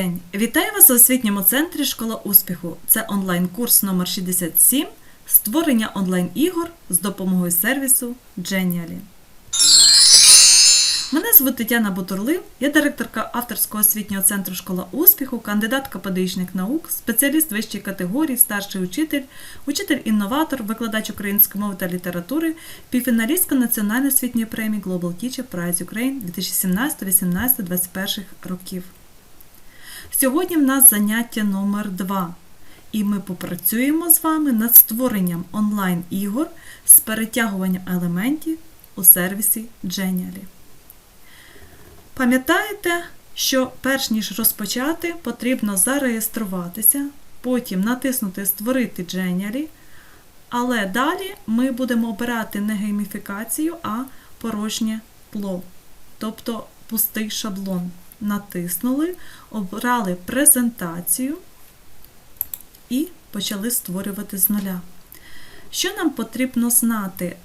День! Вітаю вас у освітньому центрі Школа успіху. Це онлайн-курс номер 67 Створення онлайн-ігор з допомогою сервісу Genially. Мене звуть Тетяна Бутурлин, я директорка авторського освітнього центру Школа успіху, кандидатка педагогічних наук, спеціаліст вищої категорії, старший учитель, учитель-інноватор, викладач української мови та літератури, півфіналістка Національної освітньої премії Global Teacher Prize Ukraine 2017, 18, 21 років. Сьогодні в нас заняття номер 2 і ми попрацюємо з вами над створенням онлайн-ігор з перетягуванням елементів у сервісі Genially. Пам'ятаєте, що перш ніж розпочати, потрібно зареєструватися, потім натиснути Створити Genially, але далі ми будемо обирати не гейміфікацію, а порожнє плов, тобто пустий шаблон. Натиснули, обрали презентацію і почали створювати з нуля. Що нам потрібно знати?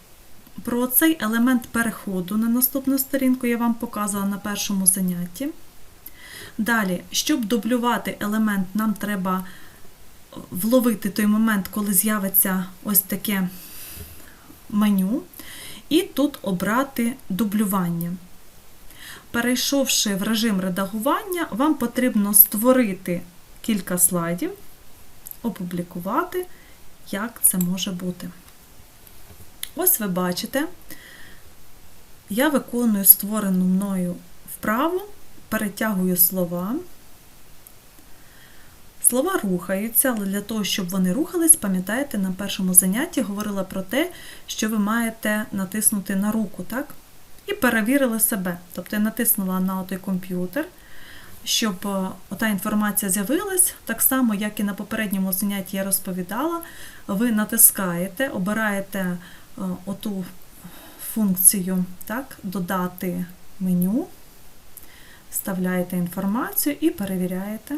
Про цей елемент переходу на наступну сторінку я вам показувала на першому занятті. Далі, щоб дублювати елемент, нам треба вловити той момент, коли з'явиться ось таке меню, і тут обрати дублювання. Перейшовши в режим редагування, вам потрібно створити кілька слайдів, опублікувати, як це може бути. Ось ви бачите, я виконую створену мною вправу, перетягую слова. Слова рухаються, але для того, щоб вони рухались, пам'ятаєте, на першому занятті говорила про те, що ви маєте натиснути на руку, так? І перевірили себе. Тобто я натиснула на той комп'ютер, щоб ота інформація з'явилась. Так само, як і на попередньому занятті я розповідала, ви натискаєте, обираєте оту функцію так, додати меню, вставляєте інформацію і перевіряєте.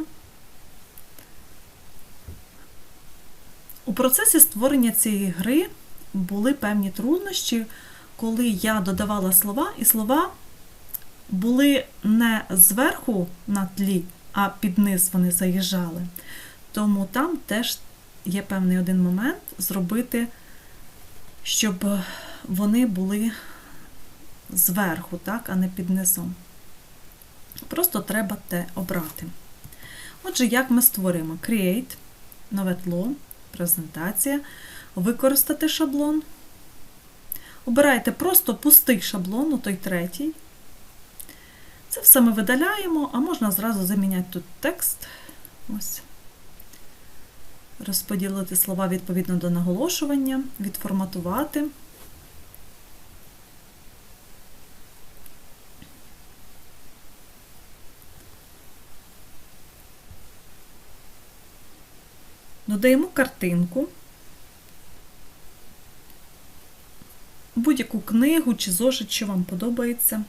У процесі створення цієї гри були певні труднощі, коли я додавала слова, і слова були не зверху на тлі, а під низ вони заїжджали. Тому там теж є певний один момент зробити щоб вони були зверху, так, а не під низом. Просто треба те обрати. Отже, як ми створюємо Create, нове тло, презентація, використати шаблон. Обирайте просто пустий шаблон, у той третій. Це все ми видаляємо, а можна зразу заміняти тут текст. Ось розподілити слова відповідно до наголошування, відформатувати. Додаємо картинку, будь-яку книгу чи зошит, що вам подобається.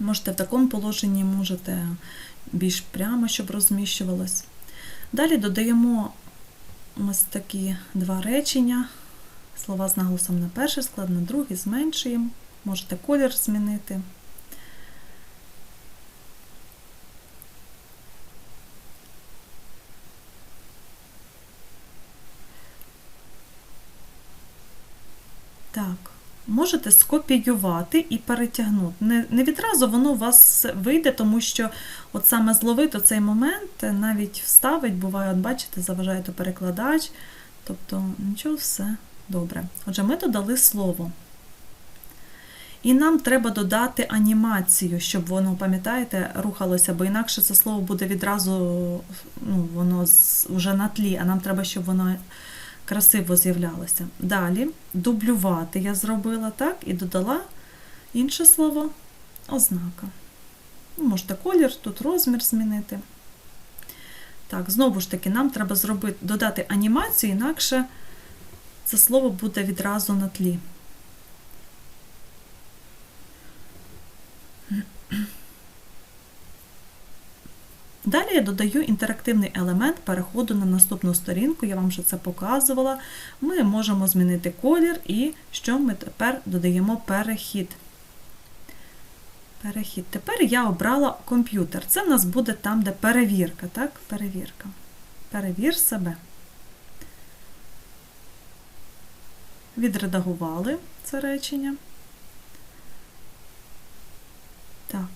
Можете в такому положенні, можете більш прямо, щоб розміщувалось. Далі додаємо ось такі два речення. Слова з наголосом на перший склад, на другий зменшуємо. Можете колір змінити. Так, можете скопіювати і перетягнути. Не не відразу воно у вас вийде, тому що от саме зловити цей момент навіть вставить, буває, от бачите, заважає то перекладач. Тобто, нічого, все добре. Отже, ми додали слово. І нам треба додати анімацію, щоб воно, пам'ятаєте, рухалося, бо інакше це слово буде відразу ну, воно вже на тлі, а нам треба, щоб воно красиво з'являлося. Далі дублювати я зробила так і додала інше слово ознака. Ну, можете колір, тут розмір змінити. Так, знову ж таки, нам треба зробити, додати анімацію, інакше це слово буде відразу на тлі. Далі я додаю інтерактивний елемент переходу на наступну сторінку, я вам вже це показувала. Ми можемо змінити колір і що ми тепер додаємо перехід. Перехід. Тепер я обрала комп'ютер. Це в нас буде там, де перевірка, так? Перевірка. Перевір себе. Відредагували це речення. Так.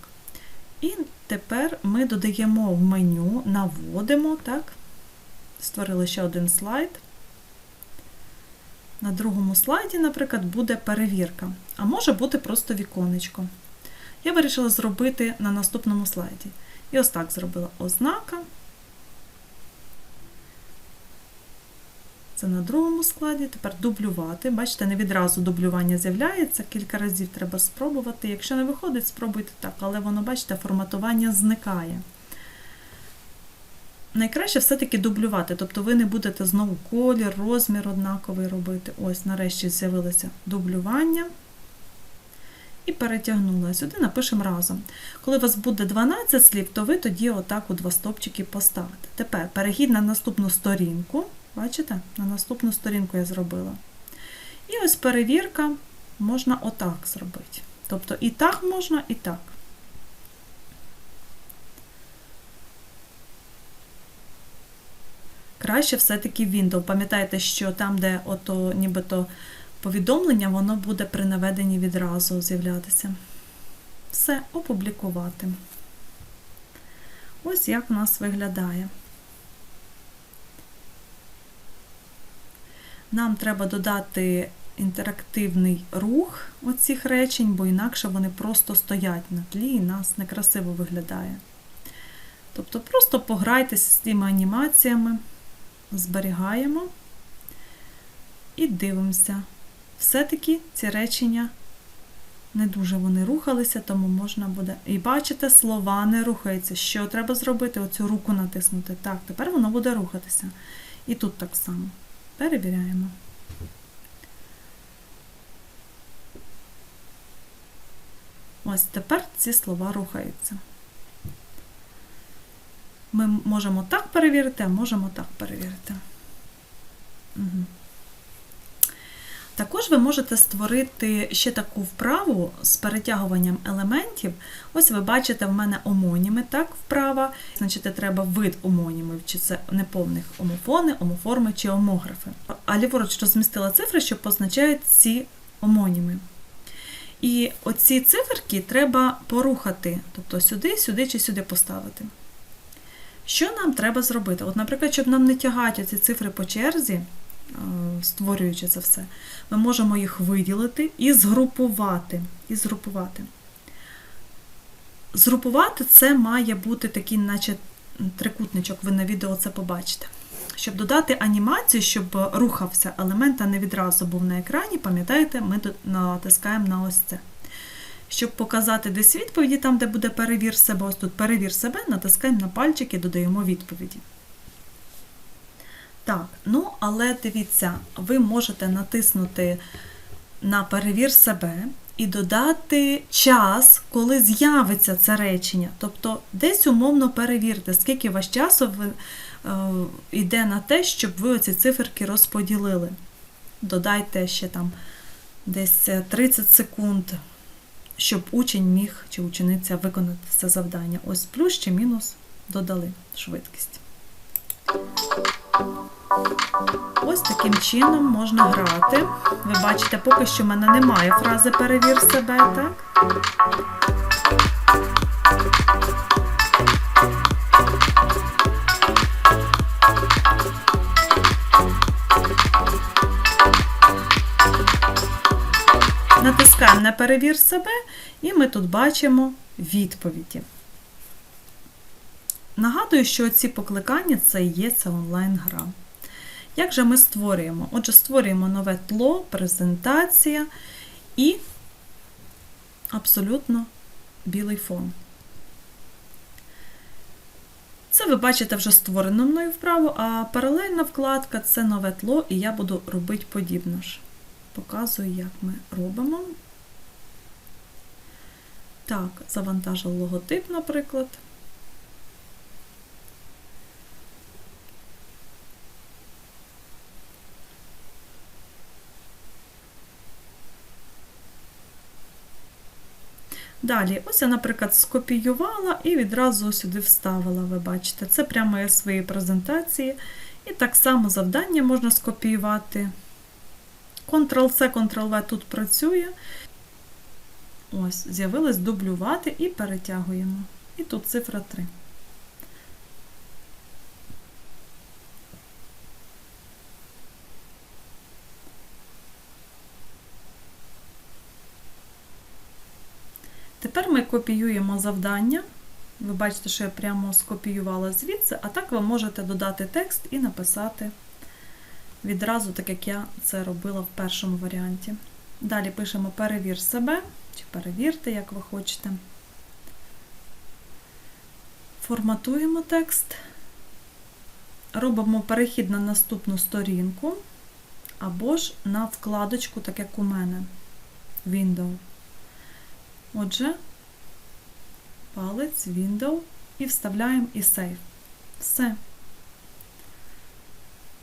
І тепер ми додаємо в меню, наводимо, так? Створили ще один слайд. На другому слайді, наприклад, буде перевірка, а може бути просто віконечко. Я вирішила зробити на наступному слайді. І ось так зробила ознака. Це на другому складі. Тепер дублювати. Бачите, не відразу дублювання з'являється, кілька разів треба спробувати. Якщо не виходить, спробуйте так, але воно, бачите, форматування зникає. Найкраще все-таки дублювати, тобто ви не будете знову колір, розмір однаковий робити. Ось, нарешті з'явилося дублювання. І перетягнула. Сюди напишемо разом. Коли у вас буде 12 слів, то ви тоді отак у два стопчики поставите. Тепер перехід на наступну сторінку. Бачите? На наступну сторінку я зробила. І ось перевірка можна отак зробити. Тобто і так можна, і так. Краще все-таки Windows. Пам'ятайте, що там, де ото нібито повідомлення, воно буде при наведенні відразу з'являтися. Все, опублікувати. Ось як у нас виглядає. Нам треба додати інтерактивний рух оцих речень, бо інакше вони просто стоять на тлі і нас некрасиво виглядає. Тобто просто пограйтеся з тими анімаціями, зберігаємо і дивимося. Все-таки ці речення не дуже вони рухалися, тому можна буде. І бачите, слова не рухаються. Що треба зробити? Оцю руку натиснути. Так, тепер воно буде рухатися. І тут так само. Перевіряємо. Ось тепер ці слова рухаються. Ми можемо так перевірити, а можемо так перевірити. Угу. Також ви можете створити ще таку вправу з перетягуванням елементів. Ось ви бачите, в мене омоніми, так, вправа. Значить, треба вид омонімів, чи це неповних омофони, омоформи чи омографи. А ліворуч розмістила цифри, що позначають ці омоніми. І оці циферки треба порухати, тобто сюди, сюди чи сюди поставити. Що нам треба зробити? От, Наприклад, щоб нам не тягати ці цифри по черзі, створюючи це все, ми можемо їх виділити і згрупувати. І згрупувати. Згрупувати це має бути такий, наче трикутничок, ви на відео це побачите. Щоб додати анімацію, щоб рухався елемент, а не відразу був на екрані, пам'ятаєте, ми натискаємо на ось це. Щоб показати десь відповіді, там, де буде перевір себе, ось тут перевір себе, натискаємо на пальчик і додаємо відповіді. Так, ну, але дивіться, ви можете натиснути на перевір себе і додати час, коли з'явиться це речення. Тобто, десь умовно перевірте, скільки у вас часу ви, е, йде на те, щоб ви оці циферки розподілили. Додайте ще там десь 30 секунд, щоб учень міг чи учениця виконати це завдання. Ось плюс чи мінус додали швидкість. Ось таким чином можна грати. Ви бачите, поки що в мене немає фрази перевір себе, так? Натискаємо на перевір себе, і ми тут бачимо відповіді. Нагадую, що ці покликання це є це онлайн-гра. Як же ми створюємо? Отже, створюємо нове тло, презентація і абсолютно білий фон. Це ви бачите вже створено мною вправо, а паралельна вкладка це нове тло, і я буду робити подібно ж. Показую, як ми робимо. Так, завантажив логотип, наприклад. Далі, ось я, наприклад, скопіювала і відразу сюди вставила, ви бачите. Це прямо я своєї презентації. І так само завдання можна скопіювати. Ctrl-C, Ctrl-V тут працює. Ось, з'явилось дублювати і перетягуємо. І тут цифра 3. Тепер ми копіюємо завдання. Ви бачите, що я прямо скопіювала звідси, а так ви можете додати текст і написати відразу, так як я це робила в першому варіанті. Далі пишемо перевір себе, чи перевірте, як ви хочете. Форматуємо текст, робимо перехід на наступну сторінку, або ж на вкладочку, так як у мене, Window. Отже, палець, Window і вставляємо і Save. Все.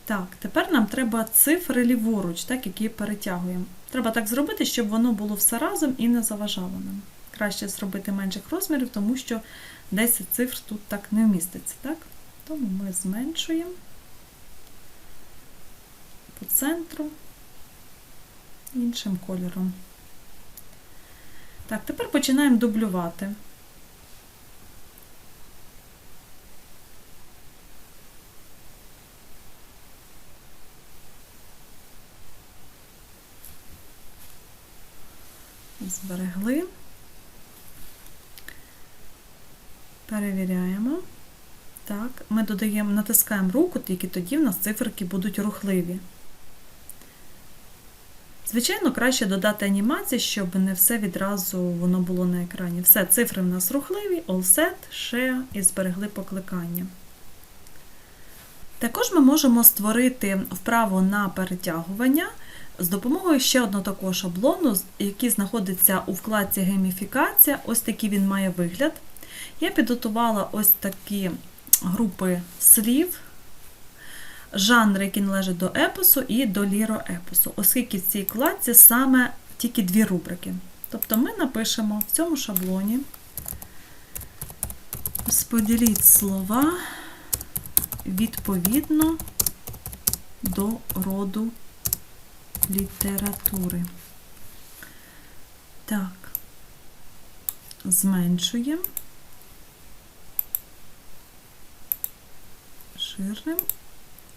Так, тепер нам треба цифри ліворуч, так, які перетягуємо. Треба так зробити, щоб воно було все разом і не заважало нам. Краще зробити менших розмірів, тому що 10 цифр тут так не вміститься. Так? Тому ми зменшуємо по центру іншим кольором. Так, тепер починаємо дублювати. Зберегли. Перевіряємо. Так, ми додаємо, натискаємо руку, тільки тоді в нас циферки будуть рухливі. Звичайно, краще додати анімації, щоб не все відразу воно було на екрані. Все, цифри в нас рухливі, all set, share і зберегли покликання. Також ми можемо створити вправу на перетягування з допомогою ще одного такого шаблону, який знаходиться у вкладці Гейміфікація. Ось такий він має вигляд. Я підготувала ось такі групи слів, жанри, які належать до епосу і до ліроепосу, оскільки в цій вкладці саме тільки дві рубрики. Тобто ми напишемо в цьому шаблоні, розподіліть слова відповідно до роду літератури. Так, зменшуємо, ширним,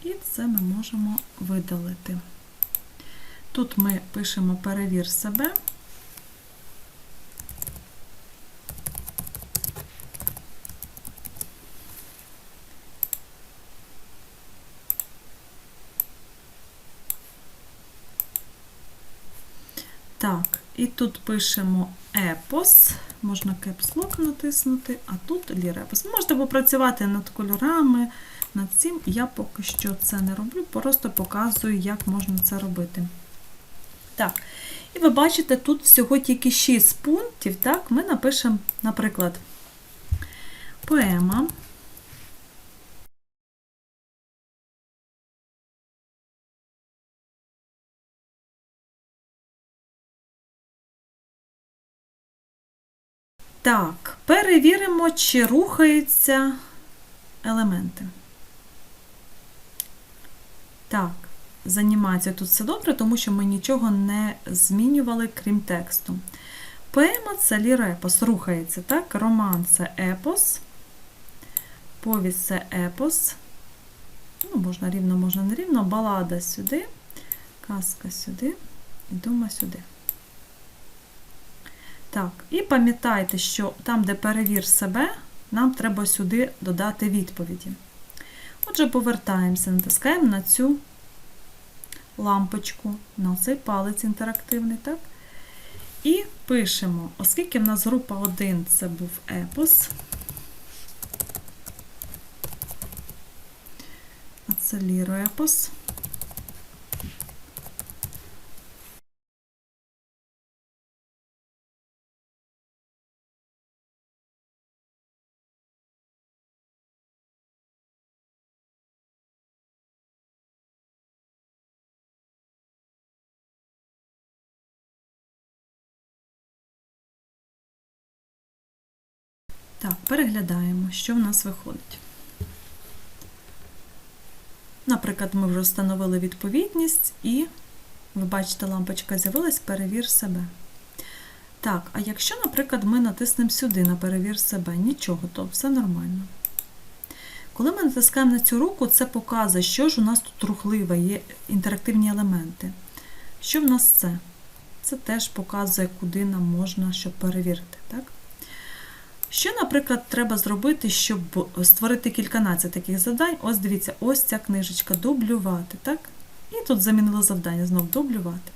і це ми можемо видалити. Тут ми пишемо перевір себе. Так, і тут пишемо епос, можна кепслок натиснути, а тут лірепос. Можете попрацювати над кольорами, над цим. Я поки що це не роблю, просто показую, як можна це робити. Так, і ви бачите, тут всього тільки 6 пунктів. Так, Ми напишемо, наприклад, поема. Так, перевіримо, чи рухаються елементи. Так, з анімацією тут все добре, тому що ми нічого не змінювали, крім тексту. Поема це лірепос, рухається, так? Роман це епос, повість це епос. Ну, Можна рівно, можна не рівно, балада сюди, казка сюди і дума сюди. Так, і пам'ятайте, що там, де перевір себе, нам треба сюди додати відповіді. Отже, повертаємося, натискаємо на цю лампочку, на цей палець інтерактивний, так? І пишемо, оскільки в нас група 1 це був епос, а це Так, переглядаємо, що в нас виходить. Наприклад, ми вже встановили відповідність і, ви бачите, лампочка з'явилась перевір себе. Так, а якщо, наприклад, ми натиснемо сюди на перевір себе, нічого, то все нормально. Коли ми натискаємо на цю руку, це показує, що ж у нас тут рухливе, є інтерактивні елементи. Що в нас це? Це теж показує, куди нам можна, щоб перевірити. Так? Що, наприклад, треба зробити, щоб створити кільканадцять таких завдань? Ось дивіться, ось ця книжечка дублювати. так? І тут замінили завдання знов дублювати.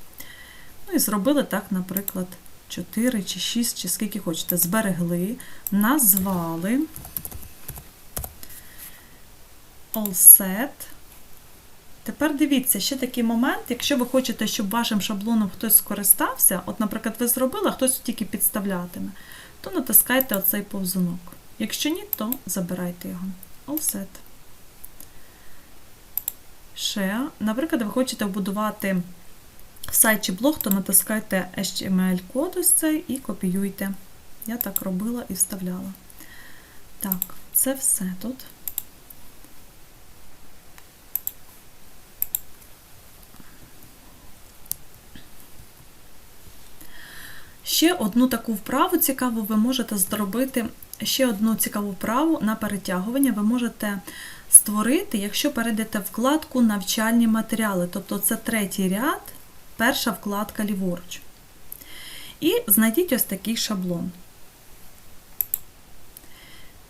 Ну і зробили так, наприклад, 4 чи 6, чи скільки хочете. Зберегли, назвали all set. Тепер дивіться, ще такий момент, якщо ви хочете, щоб вашим шаблоном хтось скористався, от, наприклад, ви зробили, а хтось тільки підставлятиме, то натискайте оцей повзунок. Якщо ні, то забирайте його. All set. Ще, наприклад, ви хочете вбудувати сайт чи блог, то натискайте HTML-код ось цей і копіюйте. Я так робила і вставляла. Так, це все тут. Ще одну таку вправу цікаву ви можете зробити. Ще одну цікаву вправу на перетягування ви можете створити, якщо перейдете вкладку Навчальні матеріали, тобто це третій ряд, перша вкладка ліворуч. І знайдіть ось такий шаблон.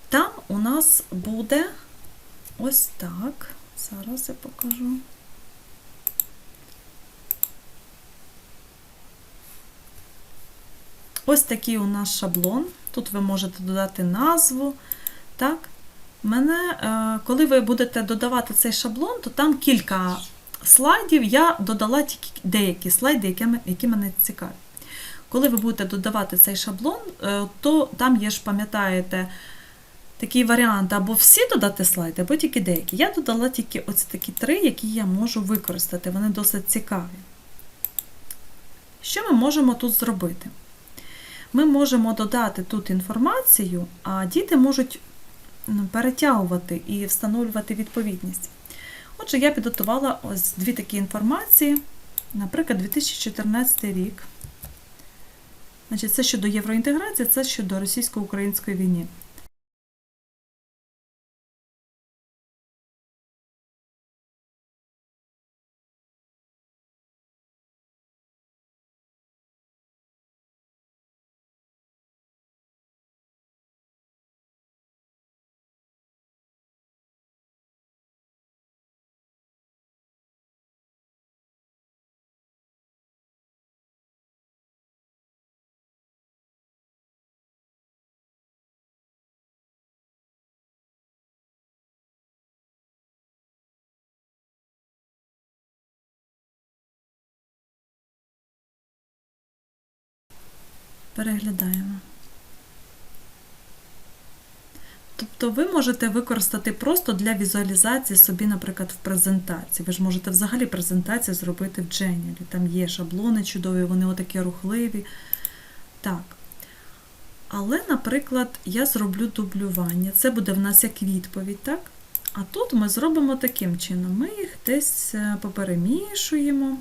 Там у нас буде ось так. Зараз я покажу. Ось такий у нас шаблон. Тут ви можете додати назву. Так? Мене, е, Коли ви будете додавати цей шаблон, то там кілька слайдів. Я додала тільки деякі слайди, які мене цікаві. Коли ви будете додавати цей шаблон, е, то там є ж, пам'ятаєте, такий варіант, або всі додати слайди, або тільки деякі. Я додала тільки ось такі три, які я можу використати. Вони досить цікаві. Що ми можемо тут зробити? Ми можемо додати тут інформацію, а діти можуть перетягувати і встановлювати відповідність. Отже, я підготувала ось дві такі інформації. Наприклад, 2014 рік. Значить, Це щодо євроінтеграції, це щодо російсько-української війни. Переглядаємо. Тобто ви можете використати просто для візуалізації собі, наприклад, в презентації. Ви ж можете взагалі презентацію зробити в Genially. Там є шаблони чудові, вони отакі рухливі. Так. Але, наприклад, я зроблю дублювання. Це буде в нас як відповідь, так? А тут ми зробимо таким чином: ми їх десь е, поперемішуємо.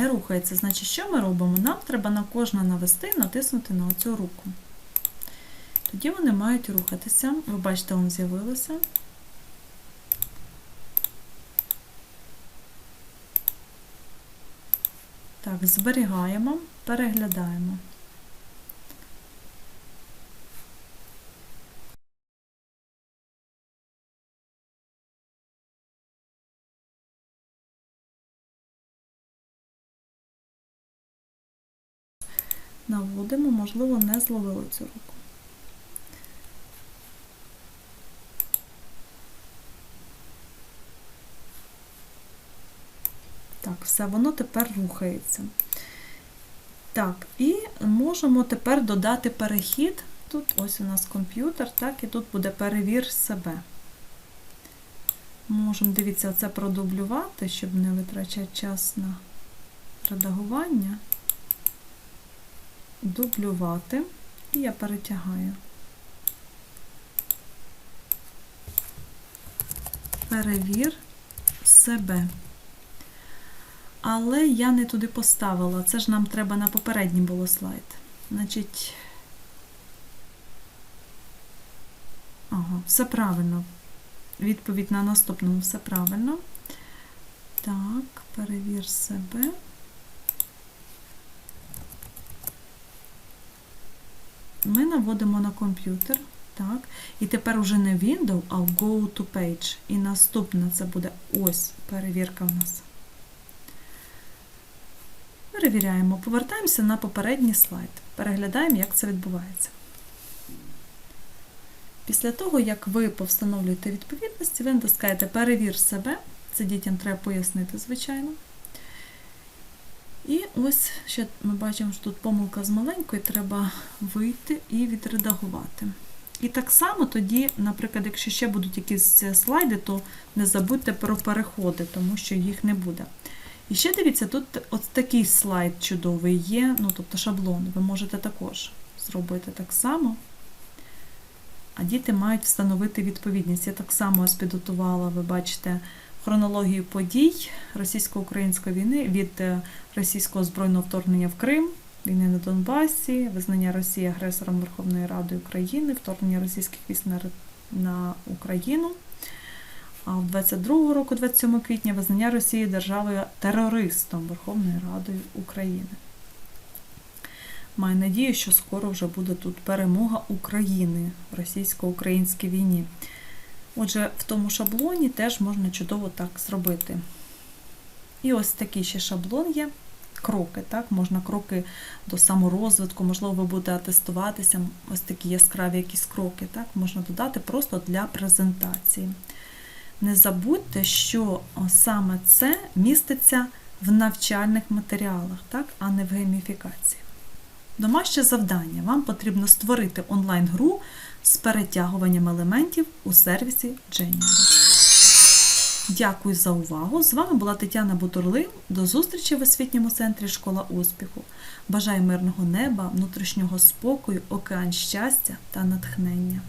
Не рухається. Значить, що ми робимо? Нам треба на кожну навести, натиснути на оцю руку. Тоді вони мають рухатися. Ви бачите, вам з'явилося. Так, зберігаємо, переглядаємо. Наводимо, можливо, не зловили цю руку. Так, все, воно тепер рухається. Так, і можемо тепер додати перехід. Тут ось у нас комп'ютер, так, і тут буде перевір себе. Можемо, дивіться, це продублювати, щоб не витрачати час на редагування. Дублювати. І я перетягаю. Перевір себе. Але я не туди поставила. Це ж нам треба на попередній було слайд. Значить. Ага, все правильно. Відповідь на наступному все правильно. Так, перевір себе. Ми наводимо на комп'ютер. Так. І тепер уже не Windows, а Go to Page. І наступна це буде ось перевірка в нас. Перевіряємо, повертаємося на попередній слайд. Переглядаємо, як це відбувається. Після того, як ви повстановлюєте відповідності, ви натискаєте Перевір себе. Це дітям треба пояснити, звичайно. І ось ще ми бачимо, що тут помилка з маленької, треба вийти і відредагувати. І так само тоді, наприклад, якщо ще будуть якісь слайди, то не забудьте про переходи, тому що їх не буде. І ще дивіться, тут от такий слайд чудовий є, ну тобто шаблон. Ви можете також зробити так само. А діти мають встановити відповідність. Я так само ось підготувала, ви бачите, хронологію подій російсько-української війни від е, російського збройного вторгнення в Крим, війни на Донбасі, визнання Росії агресором Верховної Ради України, вторгнення російських військ на, на Україну. А в 22 року, 27 квітня, визнання Росії державою терористом Верховною Радою України. Маю надію, що скоро вже буде тут перемога України в російсько-українській війні. Отже, в тому шаблоні теж можна чудово так зробити. І ось такий ще шаблон є. Кроки, так, можна кроки до саморозвитку, можливо, ви будете атестуватися, ось такі яскраві якісь кроки, так, можна додати просто для презентації. Не забудьте, що саме це міститься в навчальних матеріалах, так, а не в гейміфікації. Домашнє завдання. Вам потрібно створити онлайн-гру з перетягуванням елементів у сервісі Genius. Дякую за увагу! З вами була Тетяна Бутурлин. До зустрічі в освітньому центрі Школа успіху. Бажаю мирного неба, внутрішнього спокою, океан щастя та натхнення.